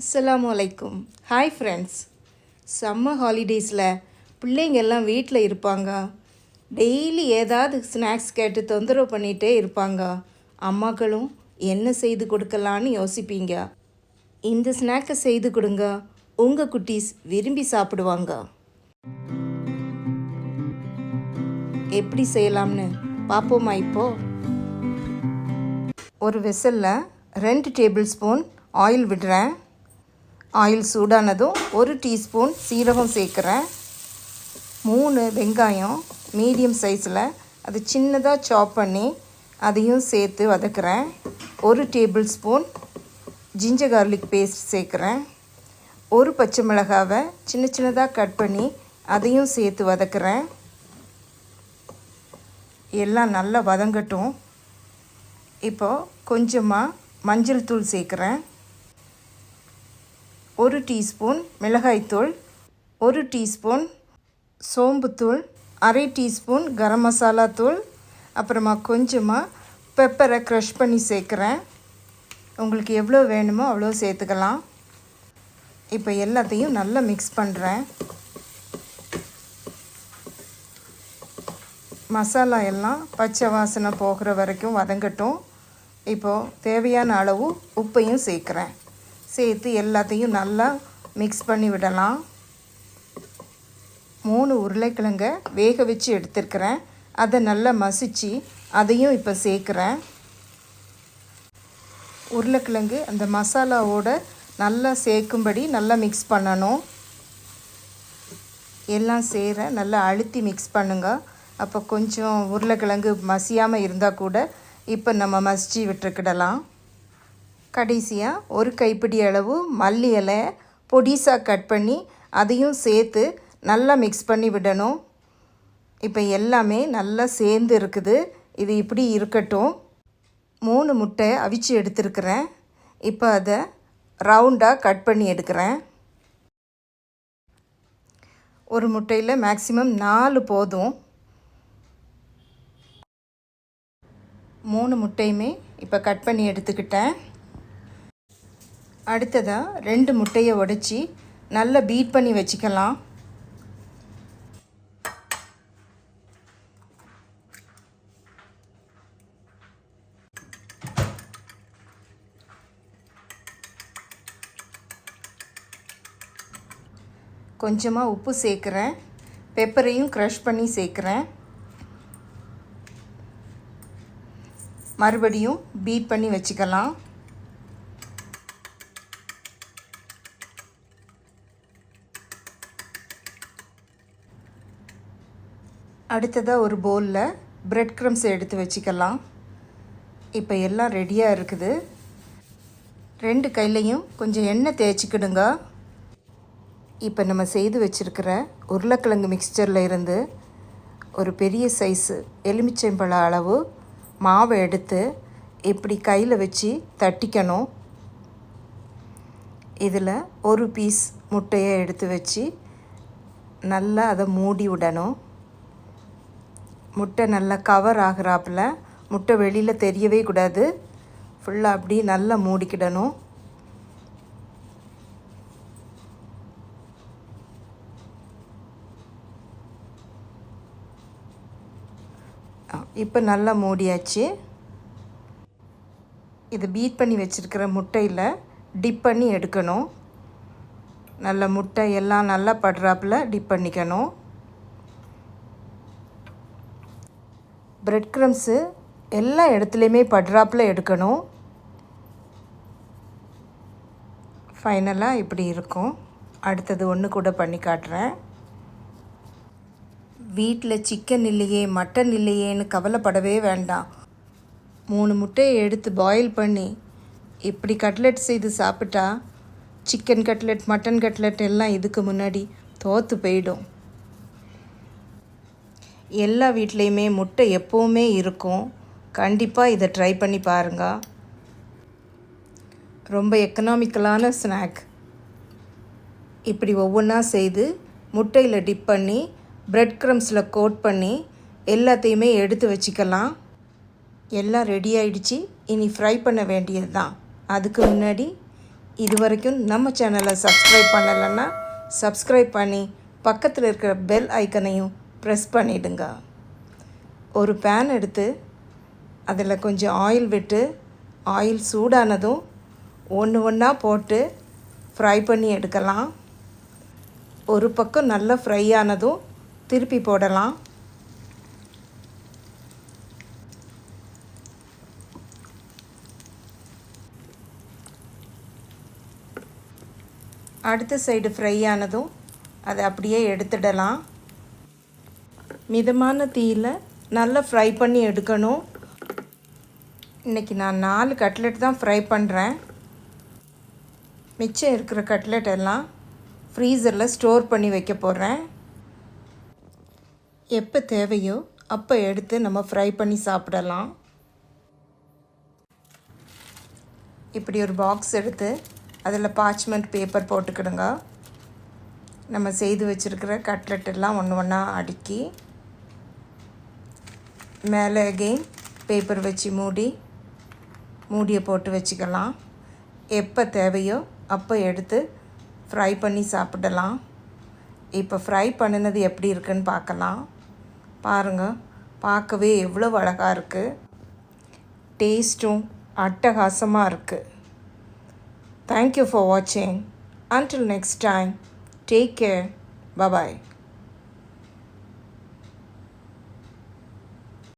அஸ்ஸலாமு அலைக்கும். Hi friends summer ஹாலிடேஸில் பிள்ளைங்க எல்லாம் வீட்டில் இருப்பாங்க. டெய்லி ஏதாவது ஸ்நாக்ஸ் கேட்டு தொந்தரவு பண்ணிகிட்டே இருப்பாங்க. அம்மாக்களும் என்ன செய்து கொடுக்கலான்னு யோசிப்பீங்க. இந்த ஸ்நாக்கை செய்து கொடுங்க. உங்கள் குட்டீஸ் விரும்பி சாப்பிடுவாங்க. எப்படி செய்யலாம்னு பார்ப்போமா இப்போது ஒரு வெசலில் ரெண்டு டேபிள் ஸ்பூன் ஆயில் விடுறேன். ஆயில் சூடானதும் ஒரு டீஸ்பூன் சீரகம் சேர்க்குறேன். மூணு வெங்காயம் மீடியம் சைஸில் அது சின்னதாக சாப் பண்ணி அதையும் சேர்த்து வதக்குறேன். ஒரு table spoon ginger garlic paste சேர்க்குறேன். ஒரு பச்சை மிளகாவை சின்ன சின்னதாக கட் பண்ணி அதையும் சேர்த்து வதக்குறேன். எல்லாம் நல்லா வதங்கட்டும். இப்போ கொஞ்சமாக மஞ்சள் தூள் சேர்க்குறேன். ஒரு டீஸ்பூன் மிளகாய்த்தூள் ஒரு டீஸ்பூன் சோம்புத்தூள் அரை டீஸ்பூன் கரம் மசாலா தூள் அப்புறமா கொஞ்சமாக பெப்பரை க்ரஷ் பண்ணி சேர்க்குறேன். உங்களுக்கு எவ்வளோ வேணுமோ அவ்வளோ சேர்த்துக்கலாம். இப்போ எல்லாத்தையும் நல்லா மிக்ஸ் பண்ணுறேன் மசாலா எல்லாம் பச்சை வாசனை போகிற வரைக்கும் வதங்கட்டும். இப்போது தேவையான அளவு உப்பையும் சேர்க்குறேன். சேர்த்து எல்லாத்தையும் நல்லா மிக்ஸ் பண்ணி விடலாம். மூணு உருளைக்கிழங்க வேக வச்சு எடுத்துருக்கிறேன். அதை நல்லா மசித்து அதையும் இப்போ சேர்க்குறேன். உருளைக்கிழங்கு அந்த மசாலாவோட நல்லா சேர்க்கும்படி நல்லா மிக்ஸ் பண்ணணும். எல்லாம் சேர நல்லா அழுத்தி மிக்ஸ் பண்ணுங்கள் அப்போ கொஞ்சம் உருளைக்கிழங்கு மசியாமல் இருந்தால் கூட இப்போ நம்ம மசிச்சு விட்டுக்கிடலாம். கடைசியாக ஒரு கைப்பிடி அளவு மல்லி இலை பொடிசாக கட் பண்ணி அதையும் சேர்த்து நல்லா மிக்ஸ் பண்ணி விடணும். இப்போ எல்லாமே நல்லா சேர்ந்து இருக்குது. இது இப்படி இருக்கட்டும். மூணு முட்டை அவிச்சு எடுத்துருக்கிறேன். இப்போ அதை ரவுண்டாக கட் பண்ணி எடுக்கிறேன். ஒரு முட்டையில் மேக்ஸிமம் நாலு போதும். மூணு முட்டையுமே இப்போ கட் பண்ணி எடுத்துக்கிட்டேன். அடுத்ததாக ரெண்டு முட்டையை உடச்சி நல்லா பீட் பண்ணி வச்சுக்கலாம். கொஞ்சமாக உப்பு சேர்க்குறேன். பெப்பரையும் க்ரஷ் பண்ணி சேர்க்குறேன். மறுபடியும் பீட் பண்ணி வச்சுக்கலாம். அடுத்ததாக ஒரு பவுலில் ப்ரெட் க்ரம்ஸ் எடுத்து வச்சுக்கலாம். இப்போ எல்லாம் ரெடியாக இருக்குது. ரெண்டு கையிலையும் கொஞ்சம் எண்ணெய் தேய்ச்சிக்கிடுங்க. இப்போ நம்ம செய்து வச்சுருக்கிற உருளைக்கிழங்கு மிக்சரில் இருந்து ஒரு பெரிய சைஸு எலுமிச்சம்பழ அளவு மாவை எடுத்து இப்படி கையில் வச்சு தட்டிக்கணும். இதில் ஒரு பீஸ் முட்டையை எடுத்து வச்சு நல்லா அதை மூடி விடணும். முட்டை நல்லா கவர் ஆகிறாப்புல. முட்டை வெளியில் தெரியவே கூடாது. ஃபுல்லாக அப்படி நல்லா மூடிக்கிடணும். இப்போ நல்லா மூடியாச்சு. இது பீட் பண்ணி வச்சுருக்கிற முட்டையில் டிப் பண்ணி எடுக்கணும். நல்ல முட்டை எல்லாம் நல்லா படுறாப்புல டிப் பண்ணிக்கணும். பிரெட் க்ரம்ஸு எல்லா இடத்துலையுமே படுறாப்புல எடுக்கணும். ஃபைனலாக இப்படி இருக்கும். அடுத்தது ஒன்று கூட பண்ணி காட்டுறேன். வீட்டில் சிக்கன் இல்லையே மட்டன் இல்லையேன்னு கவலைப்படவே வேண்டாம். மூணு முட்டையை எடுத்து பாயில் பண்ணி இப்படி கட்லெட் செய்து சாப்பிட்டா சிக்கன் கட்லெட் மட்டன் கட்லெட் எல்லாம் இதுக்கு முன்னாடி தோற்று போயிடும். எல்லா வீட்லேயுமே முட்டை எப்போவுமே இருக்கும். கண்டிப்பாக இதை ட்ரை பண்ணி பாருங்க. ரொம்ப எக்கனாமிக்கலான ஸ்நாக் இப்படி ஒவ்வொன்றா செய்து முட்டையில் டிப் பண்ணி ப்ரெட் க்ரம்ஸில் கோட் பண்ணி எல்லாத்தையுமே எடுத்து வச்சுக்கலாம். எல்லாம் ரெடி ஆயிடுச்சு. இனி ஃப்ரை பண்ண வேண்டியது தான். அதுக்கு முன்னாடி இது வரைக்கும் நம்ம சேனலை சப்ஸ்கிரைப் பண்ணலைன்னா சப்ஸ்கிரைப் பண்ணி பக்கத்தில் இருக்கிற பெல் ஐக்கனையும் ப்ரெஸ் பண்ணிவிடுங்க ஒரு பேன் எடுத்து அதில் கொஞ்சம் ஆயில் விட்டு ஆயில் சூடானதும் ஒன்று ஒன்றா போட்டு ஃப்ரை பண்ணி எடுக்கலாம். ஒரு பக்கம் நல்லா ஃப்ரை ஆனதும் திருப்பி போடலாம். அடுத்த சைடு ஃப்ரை ஆனதும் அதை அப்படியே எடுத்துடலாம். மிதமான தீயில் நல்லா ஃப்ரை பண்ணி எடுக்கணும். இன்றைக்கி நான் நாலு கட்லெட் தான் ஃப்ரை பண்ணுறேன் மிச்சம் இருக்கிற கட்லெட் எல்லாம் ஃப்ரீசரில் ஸ்டோர் பண்ணி வைக்க போகிறேன் எப்போ தேவையோ அப்போ எடுத்து நம்ம ஃப்ரை பண்ணி சாப்பிடலாம். இப்படி ஒரு பாக்ஸ் எடுத்து அதில் பார்ச்மெண்ட் பேப்பர் போட்டுக்கிடுங்க. நம்ம செய்து வச்சுருக்கிற கட்லெட் எல்லாம் ஒன்று ஒன்றா அடுக்கி மேலே அகெயின் பேப்பர் வச்சு மூடி மூடியை போட்டு வச்சுக்கலாம். எப்போ தேவையோ அப்போ எடுத்து ஃப்ரை பண்ணி சாப்பிடலாம். இப்போ ஃப்ரை பண்ணினது எப்படி இருக்குன்னு பார்க்கலாம். பாருங்கள் பார்க்கவே எவ்வளோ அழகாக இருக்குது டேஸ்ட்டும் அட்டகாசமாக இருக்குது தேங்க்யூ ஃபார் வாட்சிங் until next time take care bye bye